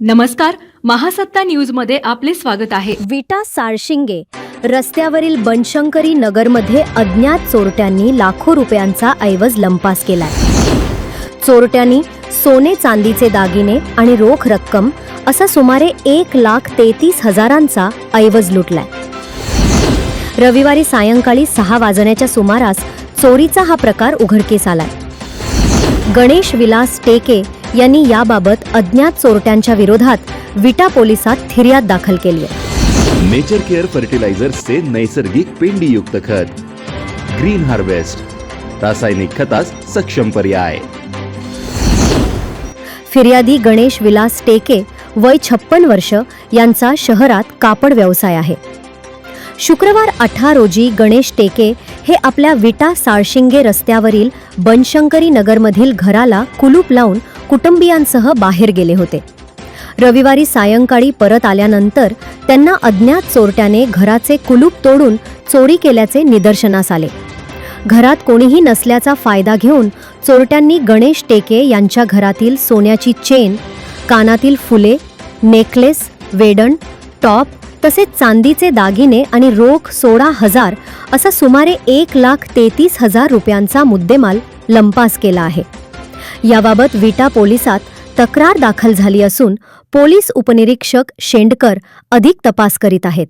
नमस्कार महासत्ता न्यूजमध्ये आपले स्वागत आहे. विटा साळशिंगे रस्त्यावरील बनशंकरी नगरमध्ये अज्ञात चोरट्यांनी लाखो रुपयांचा ऐवज लंपास केलाय. चोरट्यांनी सोने चांदीचे दागिने आणि रोख रक्कम असा सुमारे एक लाख तेहतीस हजारांचा ऐवज लुटलाय. रविवारी सायंकाळी सहा वाजण्याच्या सुमारास चोरीचा हा प्रकार उघडकीस आलाय. गणेश विलास टेके यांनी याबाबत अज्ञात चोरट्यांच्या विरोधात विटा पोलिसात फिर्याद दाखल केली आहे. नेचर केअर फर्टिलायझर्सचे नैसर्गिक पेंडीयुक्त खत. ग्रीन हार्वेस्ट रासायनिक खतास सक्षम पर्याय. फिर्यादी गणेश विलास टेके वय छप्पन वर्ष यांचा शहरात कापड व्यवसाय आहे. शुक्रवार अठरा रोजी गणेश टेके हे आपल्या विटा साळशिंगे रस्त्यावरील बनशंकरी नगरमधील घराला कुलूप लावून कुटुंबियांसह बाहेर गेले होते. रविवारी सायंकाळी परत आल्यानंतर त्यांना अज्ञात चोरट्याने घराचे कुलूप तोडून चोरी केल्याचे निदर्शनास आले. घरात कोणीही नसल्याचा फायदा घेऊन चोरट्यांनी गणेश टेके यांच्या घरातील सोन्याची चेन कानातील फुले नेकलेस वेडण टॉप तसेच चांदीचे दागिने आणि रोख सोळा हजार असा सुमारे एक लाख तेहतीस हजार रुपयांचा मुद्देमाल लंपास केला आहे. याबाबत विटा पोलिसात तक्रार दाखल झाली असून पोलीस उपनिरीक्षक शेंडकर अधिक तपास करीत आहेत.